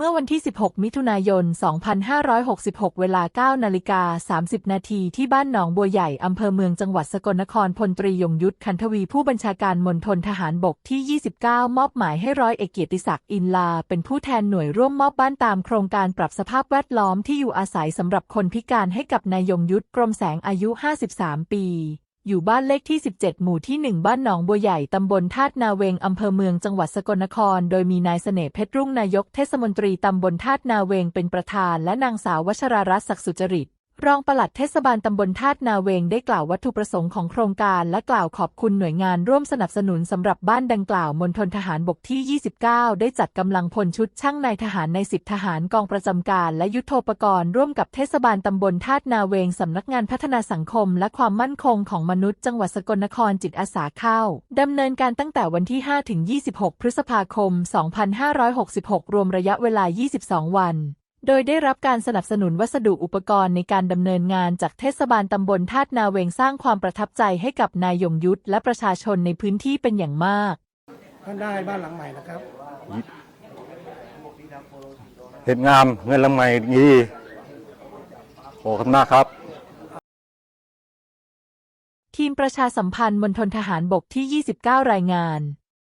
เมื่อวันที่ 16 มิถุนายน 2566 เวลา 9 นาฬิกา 30 นาทีที่บ้านหนองบัวใหญ่ อำเภอเมืองจังหวัดสกลนคร พลตรียงยุทธคันทวี ผู้บัญชาการมณฑลทหารบกที่ 29 มอบหมายให้ร้อยเอกเกียรติศักดิ์ อินลา เป็นผู้แทนหน่วยร่วมมอบบ้านตามโครงการปรับสภาพแวดล้อมที่อยู่อาศัยสำหรับคนพิการให้กับนายยงยุทธกรมแสงอายุ 53 ปี อยู่บ้านเลขที่ 17 หมู่ที่ 1 บ้านหนองบัวใหญ่ ตำบลธาตุนาเวง อำเภอเมืองจังหวัดสกลนคร โดยมีนายเสน่ห์เพชรรุ่งนายกเทศมนตรีตำบลธาตุนาเวงเป็นประธาน และนางสาววชรารัตน์ศักดิ์สุจริต รองปลัดเทศบาลตำบลธาตุนาเวงได้กล่าววัตถุประสงค์ของโครงการและกล่าวขอบคุณหน่วยงานร่วมสนับสนุนสำหรับบ้านดังกล่าวมณฑลทหารบกที่ 29 ได้จัดกำลังพลชุดช่างนายทหารใน 10 ทหารกองประจำการและยุทโธปกรณ์ร่วมกับเทศบาลตำบลธาตุนาเวงสำนักงานพัฒนาสังคมและความมั่นคงของมนุษย์จังหวัดสกลนครจิตอาสาเข้าดำเนินการตั้งแต่วันที่ 5 ถึง 26 พฤษภาคม 2566 รวมระยะเวลา 22 วัน โดยได้รับการสนับสนุนวัสดุอุปกรณ์ในการดำเนินงานจากเทศบาลตำบลธาตุนาเวงสร้างความประทับใจให้กับนายยงยุทธและประชาชนในพื้นที่เป็นอย่างมาก ท่านได้บ้านหลังใหม่นะครับ เห็นงามเงินลำไมดีขอบคุณมากครับ ทีมประชาสัมพันธ์มณฑลทหารบกที่ 29 รายงาน